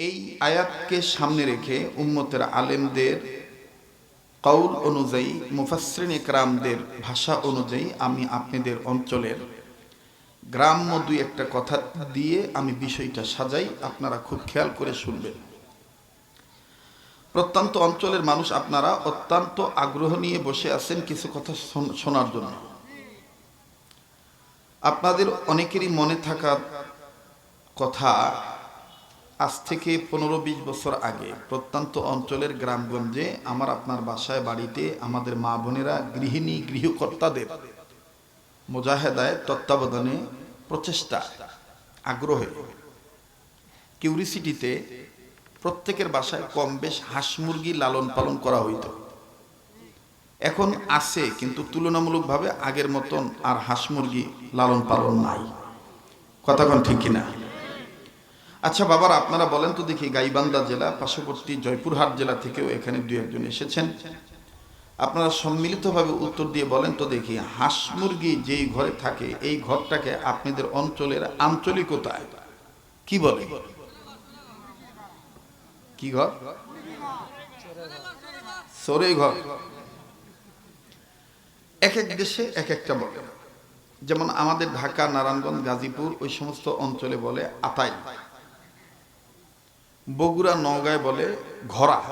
এই আয়াতকে সামনে রেখে উম্মতের আলেমদের কৌল অনুযায়ী মুফাসরিন একরামদের ভাষা অনুযায়ী আমি আপনাদের অঞ্চলের গ্রাম্য দুই একটা কথা দিয়ে আমি বিষয়টা সাজাই, আপনারা খুব খেয়াল করে শুনবেন। প্রত্যন্ত অঞ্চলের মানুষ আপনারা অত্যন্ত আগ্রহ নিয়ে বসে আছেন কিছু কথা শোন- শোনার জন্য। আপনাদের অনেকেরই মনে থাকা কথা আজ থেকে পনেরো বিশ বছর আগে প্রত্যন্ত অঞ্চলের গ্রামগঞ্জে আমার আপনার বাসায় বাড়িতে আমাদের মা বোনেরা গৃহিণী গৃহকর্তাদের মোজাহেদায় তত্ত্বাবধানে প্রচেষ্টা, আগ্রহে কিউরিসিটিতে প্রত্যেকের বাসায় কম বেশ হাঁস মুরগি লালন পালন করা হইত। এখন আছে কিন্তু তুলনামূলকভাবে আগের মতন আর হাঁস মুরগি লালন পালন নাই। কথাক্ষণ ঠিক কিনা? আচ্ছা বাবার, আপনারা বলেন তো দেখি গাইবান্ধা জেলা, পার্শ্ববর্তী জয়পুরহাট জেলা থেকেও এখানে দু একজন এসেছেন। আপনারা সম্মিলিতভাবে উত্তর দিয়ে বলেন তো দেখি, হাঁস মুরগি যেই ঘরে থাকে, এই ঘরটাকে আপনাদের অঞ্চলের আঞ্চলিকতায় কি বলে? কি ঘর? সরে ঘর। এক এক দেশে এক একটা বলে। যেমন আমাদের ঢাকা, নারায়ণগঞ্জ, গাজীপুর, ওই সমস্ত অঞ্চলে বলে আতাই বগুড়া নওগাঁয় বলে ঘোড়া।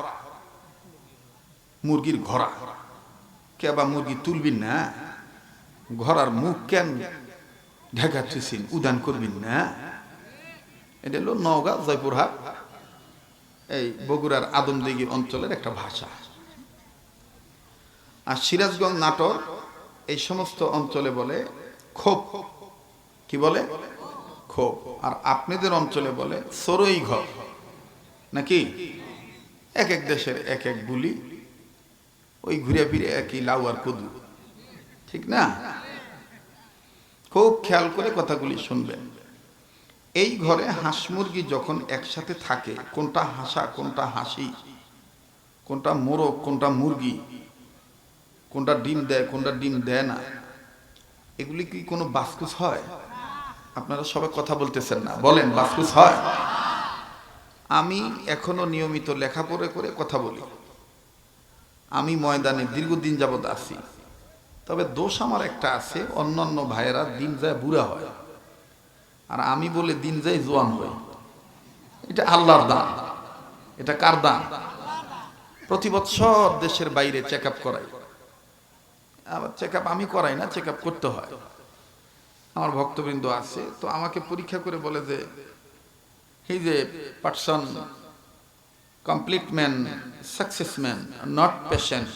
মুরগির ঘোড়া। কে বা মুরগি তুলবিন না? ঘোড়ার মুখ কেন ঢাকা থুসিন উদান করবিন না? এটা হলো নওগাঁ, জয়পুরহাট। এই বগুড়ার আদমদিঘি অঞ্চলের একটা ভাষা। আর সিরাজগঞ্জ নাটক এই সমস্ত অঞ্চলে বলে ক্ষোভ কি বলে? ক্ষোভ আর আপনাদের অঞ্চলে বলে সরই ঘর নাকি? এক এক দেশের এক এক বুলি। ওই ঘুরে ফিরে একই লাউ আর কুদু। ঠিক না? খুব খেয়াল করে কথাগুলি শুনবেন। এই ঘরে হাঁস মুরগি যখন একসাথে থাকে, কোনটা হাসা, কোনটা হাসি, কোনটা মোরগ, কোনটা মুরগি, কোনটা ডিম দেয়, কোনটা ডিম দেয় না, এগুলি কি কোনো বাসকুস হয়? আপনারা সবাই কথা বলতেছেন না। বলেন, বাসকুস হয়? আমি এখনও নিয়মিত লেখাপড়া করে কথা বলি। আমি ময়দানে দীর্ঘদিন যাবৎ আছি। তবে দোষ আমার একটা আছে, অন্যান্য ভাইয়েরা দিন যায় বুড়া হয়। আর আমি বলে দিন যাই জোয়ান হই এটা আল্লাহর দান। এটা কার দান? প্রতি বছর দেশের বাইরে চেক আপ করাই। আবার চেক আপ আমি করাই না চেক আপ করতে হয়। আমার ভক্তবৃন্দ আছে, তো আমাকে পরীক্ষা করে বলে যে হি যে person complete man success man not patient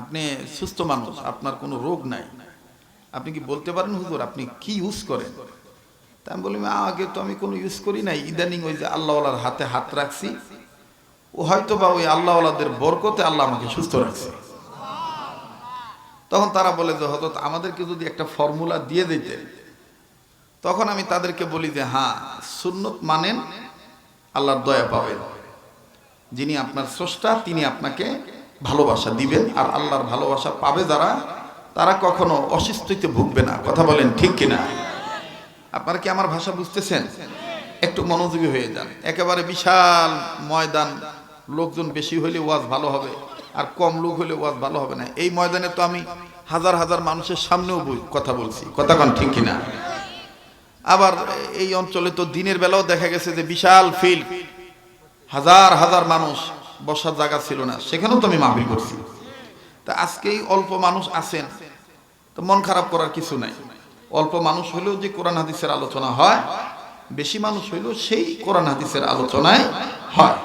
আপনি সুস্থ মানুষ, আপনার কোনো রোগ নাই। আপনি কি বলতে পারেন, হুজুর, আপনি কি ইউজ করেন? তা আমি বলি আগে তো আমি কোনো ইউজ করি নাই। ইদানিং ওই যে আল্লাহওয়ালার হাতে হাত রাখছি। ও হয়তো বা ওই আল্লাহওয়ালাদের বরকতে আল্লাহ আমাকে সুস্থ রাখছে। তখন তারা বলে যে হতো আমাদেরকে যদি একটা ফর্মুলা দিয়ে দিতেন তখন আমি তাদেরকে বলি যে হ্যাঁ সুন্নত মানেন, আল্লাহর দয়া পাবেন। যিনি আপনার স্রষ্টা, তিনি আপনাকে ভালোবাসা দিবেন, আর আল্লাহর ভালোবাসা পাবে যারা, তারা কখনো অসুস্থতে ভুগবে না। কথা বলেন ঠিক কিনা? আপনারা কি আমার ভাষা বুঝতেছেন? একটু মনোযোগী হয়ে যান। একেবারে বিশাল ময়দান, লোকজন বেশি হলে ওয়াজ ভালো হবে, আর কম লোক হলে ওয়াজ ভালো হবে না। এই ময়দানে তো আমি হাজার হাজার মানুষের সামনেও কথা বলছি। কথা কন ঠিক কিনা? আবার এই অঞ্চলে তো দিনের বেলাও দেখা গেছে যে বিশাল ফিল্ড হাজার হাজার মানুষ বসার জায়গা ছিল না, সেখানেও তো আমি মাহফিল করছি। তা আজকেই অল্প মানুষ আছেন, তো মন খারাপ করার কিছু নাই। অল্প মানুষ হলেও যে কোরআন হাদিসের আলোচনা হয়, বেশি মানুষ হইলেও সেই কোরআন হাদিসের আলোচনায় হয়।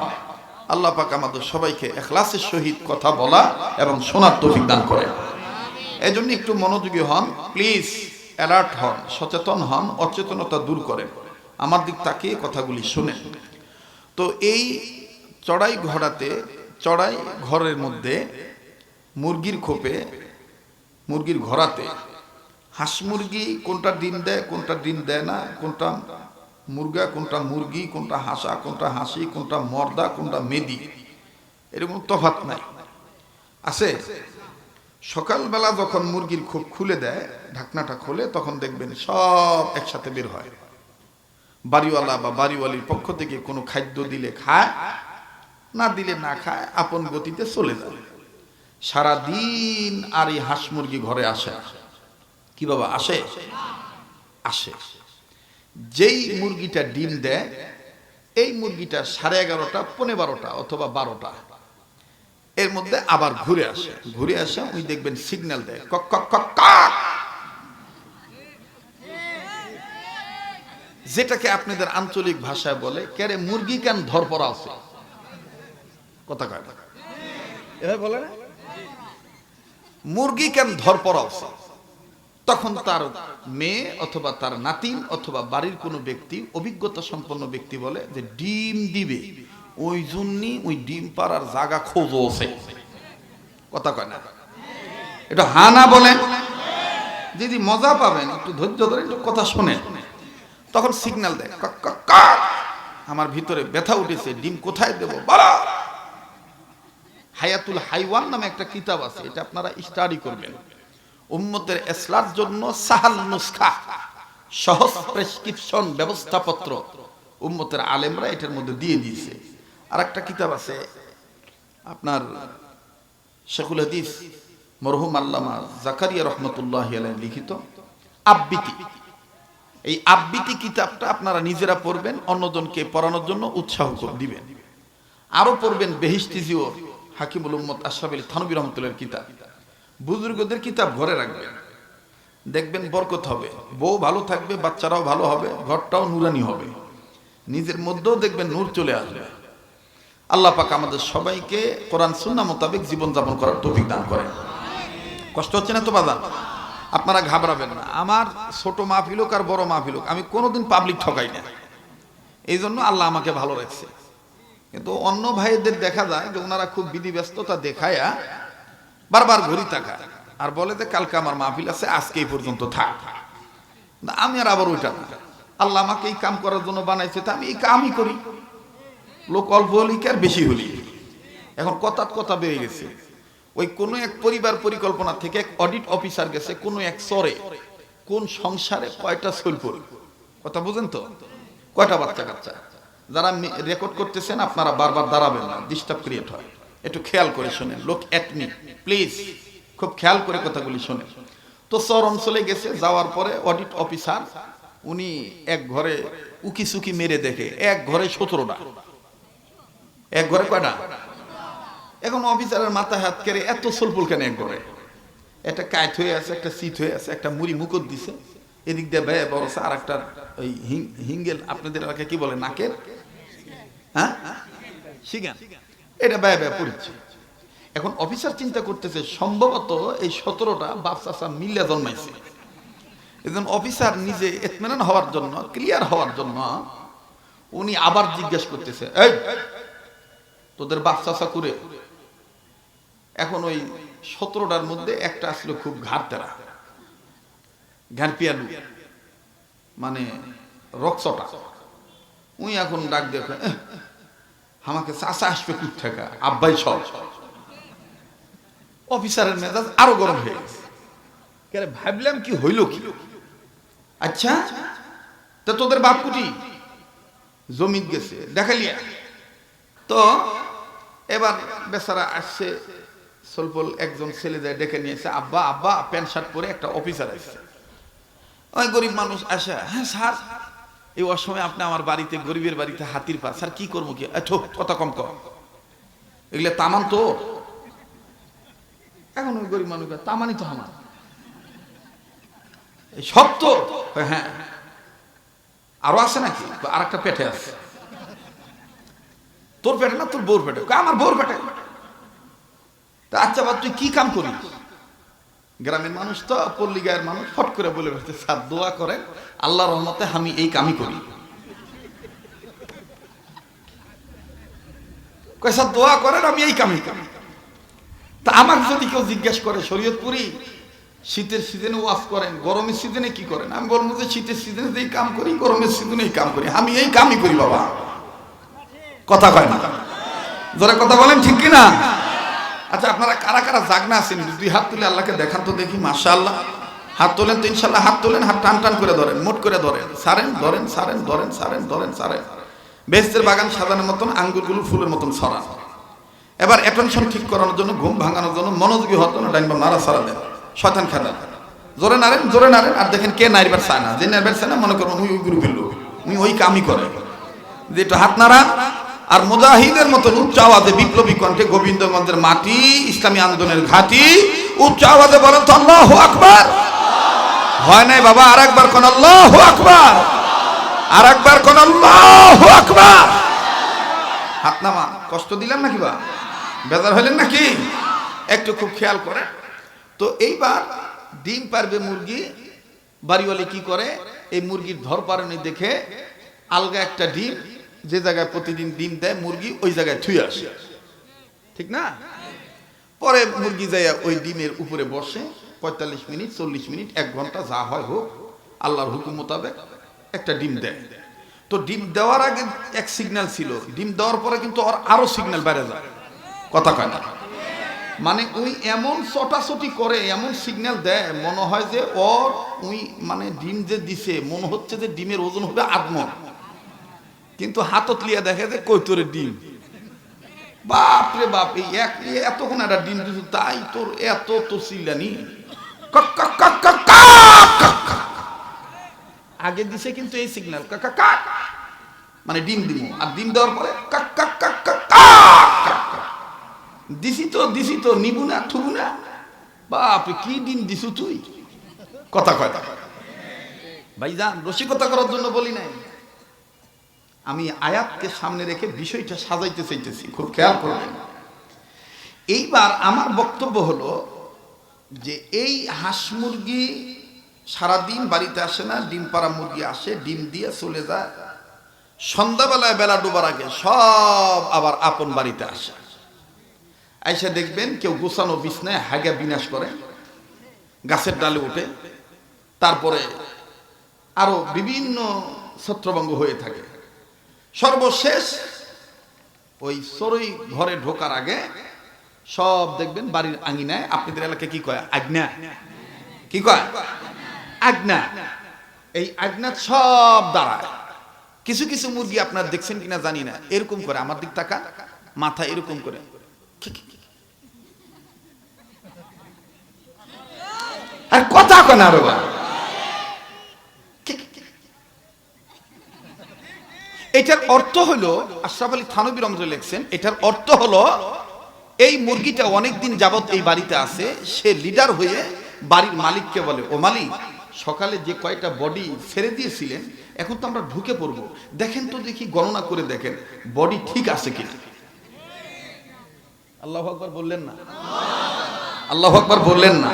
আল্লাহ পাক আমাদের সবাইকে এখলাসের সহিত কথা বলা এবং শোনার তৌফিক দান করেন। এই জন্য একটু মনোযোগী হন প্লিজ অ্যালার্ট হন, সচেতন হন, অচেতনতা দূর করেন। আমার দিক তাকিয়ে কথাগুলি শুনেন। তো এই চড়াই ঘোড়াতে, চড়াই ঘরের মধ্যে, মুরগির খোপে, মুরগির ঘোড়াতে, হাঁস মুরগি কোনটা ডিম দেয়, কোনটা ডিম দেয় না, কোনটা মুরগা, কোনটা মুরগি, কোনটা হাঁসা, কোনটা হাসি, কোনটা মর্দা, কোনটা মেদি, এরকম তফাত নাই। আছে? সকালবেলা যখন মুরগির খুব খুলে দেয়, ঢাকনাটা খোলে, তখন দেখবেন সব একসাথে বের হয়। বাড়িওয়ালা বা বাড়িওয়ালির পক্ষ থেকে কোনো খাদ্য দিলে খায়, না দিলে না খায়, আপন গতিতে চলে যায়। সারা দিন আর এই হাঁস মুরগি ঘরে আসে। কি বাবা, আসে? আসে। যেই মুরগিটা ডিম দেয়, এই মুরগিটা সাড়ে এগারোটা পনেরো বারোটা অথবা বারোটা এর মধ্যে আবার ঘুরে আসে। ঘুরে আসে ওই দেখবেন সিগন্যাল দেয়। কক কক কক কক। যেটাকে আপনাদের আঞ্চলিক ভাষায় বলে কেরে মুরগি কেন ধরপড়া আছে? কথা কয় এভাবে বলে না? মুরগি কেন ধরপড়া আছে? তখন তার মেয়ে অথবা তার নাতিন অথবা বাড়ির কোনো ব্যক্তি, অভিজ্ঞতা সম্পন্ন ব্যক্তি বলে যে, ডিম দিবে। ওই জন্যই ওই ডিম পাড়ার জায়গা খোঁজও আছে কথা কয় না? এটা হানা বলেন। যদি মজা পাবেন, একটু ধৈর্য ধরে একটু কথা শোনেন। তখন সিগন্যাল দেয়। আমার ভিতরে ব্যথা উঠেছে, ডিম কোথায় দেবো? বলো হায়াতুল হাইওয়ান নামে একটা কিতাব আছে, এটা আপনারা স্টাডি করবেন। উম্মতের এসলার জন্য সাহাল নুসখা, সহজ প্রেসক্রিপশন ব্যবস্থাপত্র উম্মতের আলেমরা এটার মধ্যে দিয়ে দিয়েছে। আর একটা কিতাব আছে, আপনার শেখুল হাদিস, মরহুম আল্লামা জাকারিয়া রহমতুল্লাহ লিখিত আবৃতি এই আবৃতি কিতাবটা আপনারা নিজেরা পড়বেন, অন্যজনকে পড়ানোর জন্য উৎসাহ দিবেন। আরও পড়বেন বেহিস্তিজিও হাকিমুল উম্মত আশরাফ আলী থানবী কিতাব। বুজুর্গদের কিতাব ঘরে রাখবেন। দেখবেন বরকত হবে। বউ ভালো থাকবে, বাচ্চারাও ভালো হবে, ঘরটাও নুরানি হবে। নিজের মধ্যেও দেখবেন নূর চলে আসবে। আল্লাহ পাক আমাদের সবাইকে কোরআন সুন্না মোতাবেক জীবনযাপন করার তৌফিক দান করেন। কষ্ট হচ্ছে না তো বাজান আপনারা ঘাবড়াবেন না। আমার ছোট মাহফিল হোক আর বড় মাহফিল হোক আমি কোনোদিন পাবলিক ঠকাই না। এই জন্য আল্লাহ আমাকে ভালো রাখছে। কিন্তু অন্য ভাইদের দেখা যায় যে ওনারা খুব বিধি ব্যস্ততা দেখায়া বারবার ঘড়ি তাকায়। আর বলে যে কালকে আমার মাহফিল আছে আজকে এই পর্যন্ত থাক। না, আমি আর আবার ওইটা আল্লাহ আমাকে এই কাম করার জন্য বানাইছে তা আমি এই কামই করি। লোক অল্প হলি কি আর বেশি হলি? এখন কথা কথা বেড়ে গেছে। ওই কোনো এক পরিবার পরিকল্পনা থেকে এক অডিট অফিসার গেছে, কোনো এক সরে কোন সংসারে কয়টা সৈলপুর কথা বুঝেন তো? কয়টা বাচ্চা কাচ্চা? যারা রেকর্ড করতেছেন, আপনারা বারবার দাঁড়াবেন না ডিস্টার্ব ক্রিয়েট হয়। একটু খেয়াল করে শোনেন, লোক অ্যাটমি প্লিজ খুব খেয়াল করে কথাগুলি শোনেন। তো চর অঞ্চলে গেছে, যাওয়ার পরে অডিট অফিসার উনি এক ঘরে উকি সুকি মেরে দেখে, এক ঘরে সতেরোটা। এক ঘরে কয়টা? এখন অফিসারের মাথা হাত কেড়ে এত সলপুল কেন এক ঘরে? একটা কায়ত হয়ে আছে, একটা সিট হয়ে আছে, একটা মুড়ি মুকুট দিছে। এদিক দিয়ে ব্যয় বড় আর একটা ওই হিঙ্গেল, আপনাদের এলাকায় কি বলে, নাকের? হ্যাঁ? এটা ব্যয় ব্যয় পড়ছে। এখন অফিসার চিন্তা করতেছে, সম্ভবত এই সতেরোটা বাপ চাষা মিল্লা জন্মাইছে। একজন অফিসার নিজে এতমেনান হওয়ার জন্য, ক্লিয়ার হওয়ার জন্য উনি আবার জিজ্ঞেস করতেছে, এই তোদের বাপ করে এখন ওই সতেরোটার মধ্যে একটা আসলে খুব ঘাটতেরা ঘাটপিয়ালু মানে রক্সটা উই এখন ডাক দেখে "এহ, আমাকে চাষা আসবে কুট থাকা? আব্বাই সব। অফিসারের মেজাজ আরও গরম হয়ে গেছে। ভাবলাম কি হইল কি? আচ্ছা তা তোদের বাপ কুটি জমিত গেছে দেখালিয়া তো এবার বেচারা আসছে, সলপল একজন ছেলে যায় ডেকে নিয়েছে আব্বা আব্বা, প্যান্ট, শার্ট পরে একটা অফিসার আসছে। ওই গরিব মানুষ আসে। হ্যাঁ স্যার। এই অসময়ে আপনি আমার বাড়িতে, গরিবের বাড়িতে হাতির পা, স্যার, কি করব কি? কথা কম কম এগুলো তামান তো? এখন ওই গরিব মানুষ তামানি তো আমার। সব তো? হ্যাঁ। আরও আছে নাকি? আর একটা পেটে আছে। তোর পেটে না তোর বোর পেটে? আমার বউর পেটে। আচ্ছা তুই কি কাম করিস? গ্রামের মানুষ তো পল্লী গায়ের মানুষ ফট করে বলে বসছে স্যার, দোয়া করে আল্লাহ রহমতে আমি এই কামই করি। স্যার, দোয়া করেন, আমি এই কামই করি। তা আমাকে যদি কেউ জিজ্ঞেস করে, শরীয়তপুরি, শীতের সিজনে ওয়াফ করেন, গরমের সিজনে কি করেন? আমি বলব যে, শীতের সিজনে এই কাম করি, গরমের সিজনে এই কাম করি। আমি এই কামই করি, বাবা। কথা কয় না। জোরে কথা বলেন, ঠিক কিনা? আচ্ছা আপনারা কারা কারা জাগনা আছেন? দুই হাত তুলে আল্লাহকে দেখান তো দেখি মাশা আল্লাহ হাত তোলেন তো ইনশাল্লাহ হাত তোলেন, হাত টান টান করে ধরেন, মোট করে ধরেন। সারেন ধরেন সারেন ধরেন সারেন ধরেন, সারেন। বেস্তের বাগান সাজানোর মতন, আঙ্গুরগুলো ফুলের মতন ছড়ান। এবার অ্যাটেনশন ঠিক করানোর জন্য, ঘুম ভাঙানোর জন্য, মনোযোগী হওয়ার জন্য ডাইন বা নাড়া সারা দেন। শয়তান খেলা জোরে নাড়েন জোরে নাড়েন, আর দেখেন কে নাইবার চায় না। যে নাইবার চায় না, মনে করুন উই উই গ্রুপের উনি ওই কামই করে। যে হাত নাড়া আর মুজাহিদের মতন উচ্চ আওয়াজে বিপ্লবী কণ্ঠে গোবিন্দগঞ্জের মাটি, ইসলামী আন্দোলনের ঘাটি, উচ্চ আওয়াজে বলেন তো আল্লাহ আকবার। হয় নাই বাবা আর একবার কোন আল্লাহ আকবার। আর একবার কোন আল্লাহ আকবার। হাত নামা, কষ্ট দিলাম নাকি বা? বেজার হলেন নাকি? একটু খুব খেয়াল করে। তো এইবার ডিম পারবে মুরগি, বাড়িওয়ালি কি করে? এই মুরগির ধর পারনি দেখে আলগা একটা ডিম যে জায়গায় প্রতিদিন ডিম দেয়, মুরগি ওই জায়গায় থুয়ে আসে। ঠিক না? পরে মুরগি যাইয়া ওই ডিমের উপরে বসে, পঁয়তাল্লিশ মিনিট, চল্লিশ মিনিট, এক ঘণ্টা যা হয় হোক, আল্লাহর হুকুম মোতাবেক একটা ডিম দেয়। তো ডিম দেওয়ার আগে এক সিগন্যাল ছিল। ডিম দেওয়ার পরে কিন্তু ওর আরও সিগন্যাল বেড়ে যায়। কথা কয় না? মানে ওই এমন চটাচটি করে, এমন সিগন্যাল দেয়, মনে হয় যে ওর ওই মানে ডিম যে দিছে, মনে হচ্ছে যে ডিমের ওজন হবে আদমন কিন্তু হাতত লিয়া দেখে যে কৈতরের ডিম বাপ রে বাপ এই এক এতক্ষণ একটা ডিম দিছো তাই তোর এত তো চিল্লানি। আগে দিছে কিন্তু এই সিগন্যাল। মানে ডিম দিব আর ডিম দেওয়ার পরে। দিছি তো দিছি তো নিবু না থুবু না বাপ কি ডিম দিছু তুই কথা কয় ভাই ভাইজান রসিকতা করার জন্য বলি নাই আমি আয়াতকে সামনে রেখে বিষয়টা সাজাইতে চাইতেছি, খুব খেয়াল করবেন। এইবার আমার বক্তব্য হলো যে এই হাঁস মুরগি সারাদিন বাড়িতে আসে না, ডিম পাড়া মুরগি আসে, ডিম দিয়ে চলে যায়। সন্ধ্যাবেলায় বেলা ডোবার আগে সব আবার আপন বাড়িতে আসে। আইসা দেখবেন কেউ গোছানো বিছনায় হাগা বিনাশ করে, গাছের ডালে উঠে, তারপরে আরও বিভিন্ন ছত্রভঙ্গ হয়ে থাকে। সর্বশেষ ওই সরই ঘরে ঢোকার আগে সব দেখবেন বাড়ির আঙিনায় আপনাদের এলাকায় কি কয়? আজ্ঞা কি কয়? আজ্ঞা এই আজ্ঞা সব দাঁড়ায়। কিছু কিছু মুরগি আপনার দেখছেন কিনা জানি না। এরকম করে আমার দিক তাকা, মাথা এরকম করে। আর কথা কেন আরও এটার অর্থ হলো, আশরাফ আলী থানবী রমজ লিখছেন, এটার অর্থ হলো, এই মুরগিটা অনেকদিন যাবত এই বাড়িতে আছে, সে লিডার হয়ে বাড়ির মালিককে বলে, ও মালিক, সকালে যে কয়টা বডি ছেড়ে দিয়েছিলেন, এখন তো আমরা ঢুকে পড়ব। দেখেন তো দেখি, গণনা করে দেখেন বডি ঠিক আছে কিনা? আল্লাহ আকবর বললেন না। আল্লাহ আকবর বললেন না।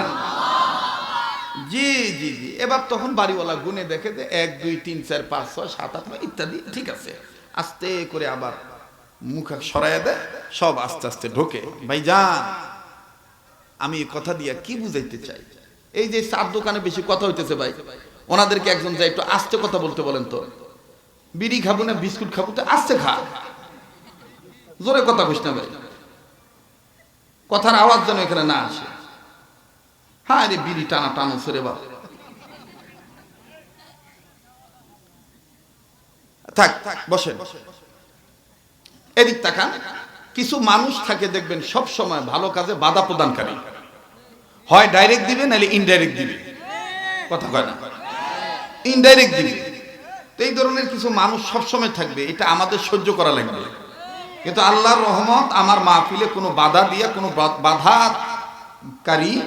জি জি জি। এবার তখন বাড়িওয়ালা গুনে দেখে যে এক, দুই, তিন, চার, পাঁচ, ছয়, সাত, আট, নয়, ইত্যাদি, ঠিক আছে। আস্তে করে আবার মুখ সরাইয়া দেয়, সব আস্তে আস্তে ঢোকে। ভাই যান আমি কথা দিয়া কি বুঝাইতে চাই? এই যে চার দোকানে বেশি কথা হইতেছে ভাই, ওনাদেরকে একজন যায় একটু আস্তে কথা বলতে বলেন তো। বিড়ি খাব না, বিস্কুট খাব, তো আস্তে খা। জোরে কথা কইস না ভাই। কথার আওয়াজ যেন এখানে না আসে। হ্যাঁ রে বিড়ি টানা টানো সরে বাপ থাক বসেন। এদিক তাকান। কিছু মানুষ থাকে দেখবেন সব সময় ভালো কাজে বাধা প্রদানকারী। হয় ডাইরেক্ট দিবে, নাহলে ইনডাইরেক্ট দিবে। কথা কয় না। ইনডাইরেক্ট দিবে। এই ধরনের কিছু মানুষ সব সময় থাকবে, এটা আমাদের সহ্য করা লাগবে। কিন্তু আল্লাহর রহমত আমার মাহফিলে কোনো বাধা দিয়ে, কোনো বা- বাধাকারী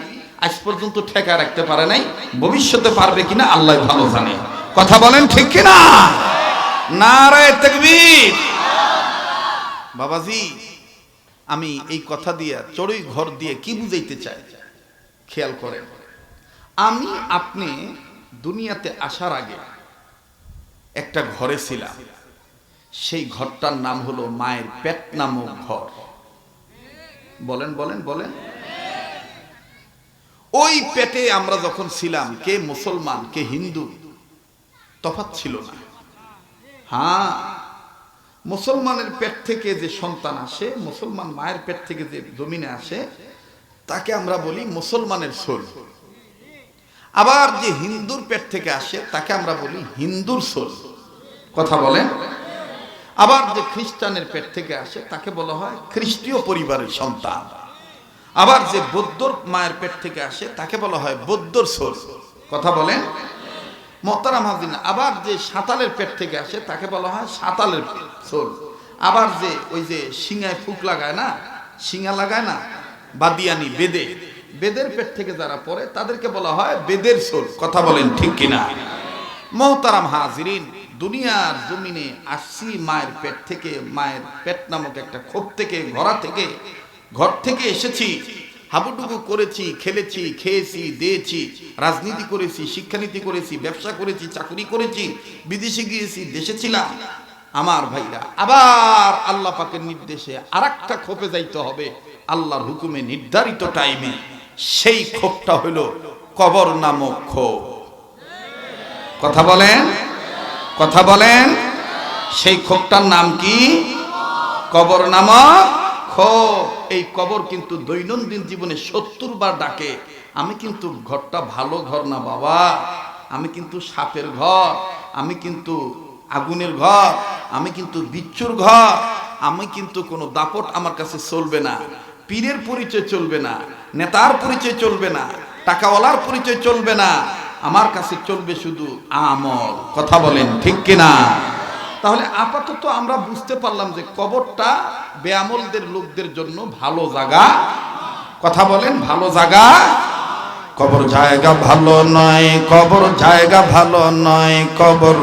আজ পর্যন্ত ঠেকা রাখতে পারে নাই, ভবিষ্যতে পারবে কিনা আল্লাহ ভালো জানে। কথা বলেন ঠিক কিনা? নারায় তাকবীর। বাবাজি, আমি এই কথা দিয়ে চড়ুই ঘর দিয়ে কি বুঝাইতে চাই? খেয়াল করেন, আমি আপনি দুনিয়াতে আসার আগে একটা ঘরে ছিলাম। সেই ঘরটার নাম হলো মায়ের পেট নামক ঘর। বলেন বলেন বলেন। ওই পেটে আমরা যখন ছিলাম, কে মুসলমান, কে হিন্দু, তফাৎ ছিল না। হ্যাঁ মুসলমানের পেট থেকে যে সন্তান আসে, মুসলমান মায়ের পেট থেকে যে জমিনে আসে, তাকে আমরা বলি মুসলমানের সোল আবার যে হিন্দুর পেট থেকে আসে, তাকে আমরা বলি হিন্দুর সোল কথা বলেন? আবার যে খ্রিস্টানের পেট থেকে আসে, তাকে বলা হয় খ্রিস্টীয় পরিবারের সন্তান। আবার যে বৌদ্ধর মায়ের পেট থেকে আসে, তাকে বলা হয় বৌদ্ধর সোল কথা বলেন? মোহতারাম হাজিন আবার যে সাঁতালের পেট থেকে আসে, তাকে বলা হয় সাঁতালের সোল আবার যে ওই যে শিঙায় ফুক লাগায় না, শিঙা লাগায় না, বাদিয়ানি, বেদে। বেদের পেট থেকে যারা পড়ে, তাদেরকে বলা হয় বেদের সোর কথা বলেন ঠিক কিনা? মোহতারাম হাজিরিন, দুনিয়ার জমিনে আসছি মায়ের পেট থেকে, মায়ের পেট নামক একটা ক্ষোভ থেকে, ঘোড়া থেকে ঘর থেকে এসেছি, হাবুডুবু করেছি, খেলেছি, খেয়েছি, দিয়েছি, রাজনীতি করেছি, শিক্ষানীতি করেছি, ব্যবসা করেছি, চাকরি করেছি, বিদেশে গিয়েছি, দেশে ছিলাম। আমার ভাইরা, আবার আল্লাহ পাকের নির্দেশে আর একটা ক্ষোভে যাইতে হবে। আল্লাহর হুকুমে নির্ধারিত টাইমে সেই ক্ষোভটা হলো কবর নামক ক্ষোভ। কথা বলেন? কথা বলেন? সেই ক্ষোভটার নাম কি? কবর নামক এই কবর কিন্তু দৈনন্দিন জীবনে সত্তর বার ডাকে। আমি কিন্তু ঘরটা ভালো ঘর না, বাবা। আমি কিন্তু সাপের ঘর, আমি কিন্তু আগুনের ঘর, আমি কিন্তু বিচ্ছুর ঘর, আমি কিন্তু কোনো দাপট আমার কাছে চলবে না, পীরের পরিচয় চলবে না, নেতার পরিচয় চলবে না, টাকাওয়ালার পরিচয় চলবে না, আমার কাছে চলবে শুধু আমল। কথা বলেন, ঠিক কিনা? তাহলে আপাতত আমরা বুঝতে পারলাম যে কবরটা বেআমলদের লোকদের জন্য ভালো জায়গা কথা বলেন, ভালো জায়গা কবর জায়গা ভালো নয়, কবর জায়গা ভালো নয়, কবর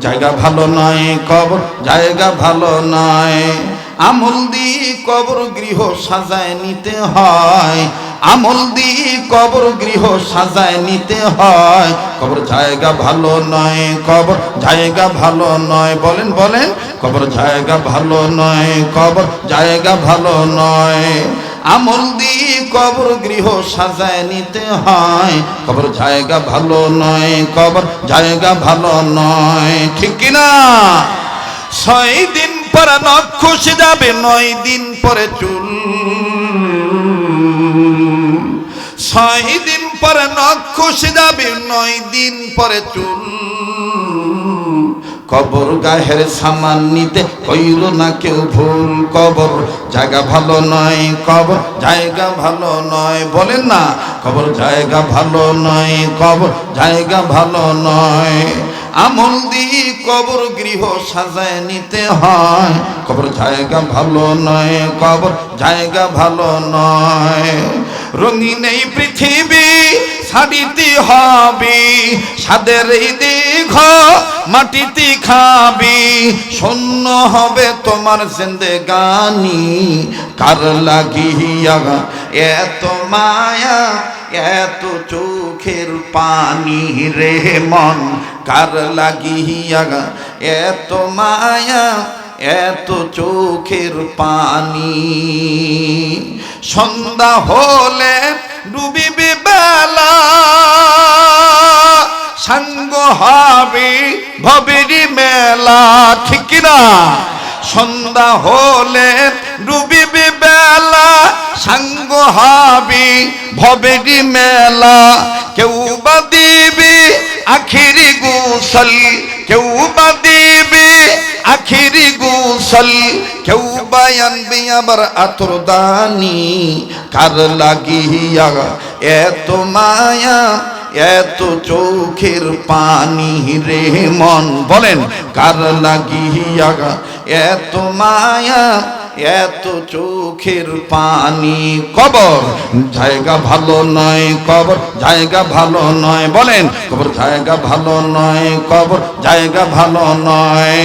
জায়গা ভালো নয়, কবর জায়গা ভালো নয়। আমল দিয়ে কবর গৃহ সাজায় নিতে হয়। আমল দিয়ে কবর গৃহ সাজায় নিতে হয়। কবর জায়গা ভালো নয়, কবর জায়গা ভালো নয়, বলেন বলেন। কবর জায়গা ভালো নয়, কবর জায়গা ভালো নয়। আমল দিয়ে কবর গৃহ সাজায় নিতে হয়। কবর জায়গা ভালো নয়, কবর জায়গা ভালো নয়। ঠিক কিনা ছয় দিন পরে নখ খুশি যাবে, নয় দিন পরে চুল ছয় দিন পরে নখ খসে যাবে, নয় দিন পরে চুল। কবর গাহের সামান নিতে কইল না কেউ ভুল কবর। জায়গা ভালো নয় কবর, জায়গা ভালো নয়, বলেন না। কবর জায়গা ভালো নয় কবর, জায়গা ভালো নয়। আমল দিয়ে কবর গৃহ সাজায় নিতে হয়। কবর জায়গা ভালো নয়, কবর জায়গা ভালো নয়। রঙিন এই পৃথিবী ছাড়িতে হবে, সাদের দেঘ মাটিতে খাবি। শূন্য হবে তোমার জিন্দে গানি, কার লাগিয়া এত মায়া, এত চোখের পানি রে মন, কার লাগিয়া এত মায়া এত চোখের পানি। সন্ধ্যা হলে ডুবিবে বেলা। সাঙ্গ হবে ভবেরি মেলা, ঠিক না? সন্ধ্যা হলে ডুবিবে বেলা, সাঙ্গ হবে ভবেরি মেলা। কেউ বা দিবে আখিরি গোসল, কেউ বা দিবে আখিরি গোসল, কেউ বা আনবে আবার আতর দানি, কার লাগিয়া এত মায়া, এত চোখের পানি রে মন। বলেন, কার লাগিয়া এত মায়া, এত চোখের পানি। কবর, জায়গা ভালো নয় কবর, জায়গা ভালো নয়। বলেন, কবর, জায়গা ভালো নয় কবর, জায়গা ভালো নয়।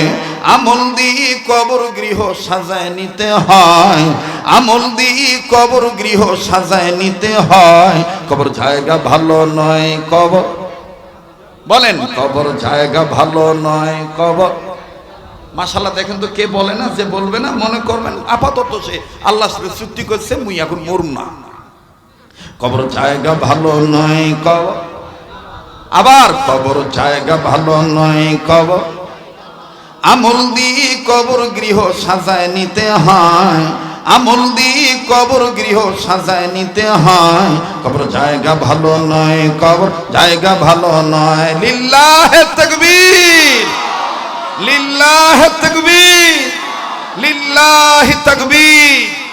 আমল দিয়ে কবর গৃহ সাজায় নিতে হয়। আমল দিয়ে কবর গৃহ সাজায় নিতে হয়। কবর জায়গা ভালো নয়, কবর। বলেন, কবর জায়গা ভালো নয়, কবর। মাসাল্লাহ দেখেন তো কে বলে না, যে বলবে না, মনে করবেন, আপাতত সে আল্লাহ সাথে করছে, মুই এখন মরুম না। কবর জায়গা ভালো নয়, কবর। আবার, কবর জায়গা ভালো নয়, কবর। আমল দিয়ে কবর গৃহ সাজায় নিতে হয়। আমল দিয়ে কবর গৃহ সাজায় নিতে হয়। কবর জায়গা ভালো নয়, কবর জায়গা ভালো নয়। লিল্লাহে তাকবীর লিল্লাহে তাকবীর, লিল্লাহি তাকবীর।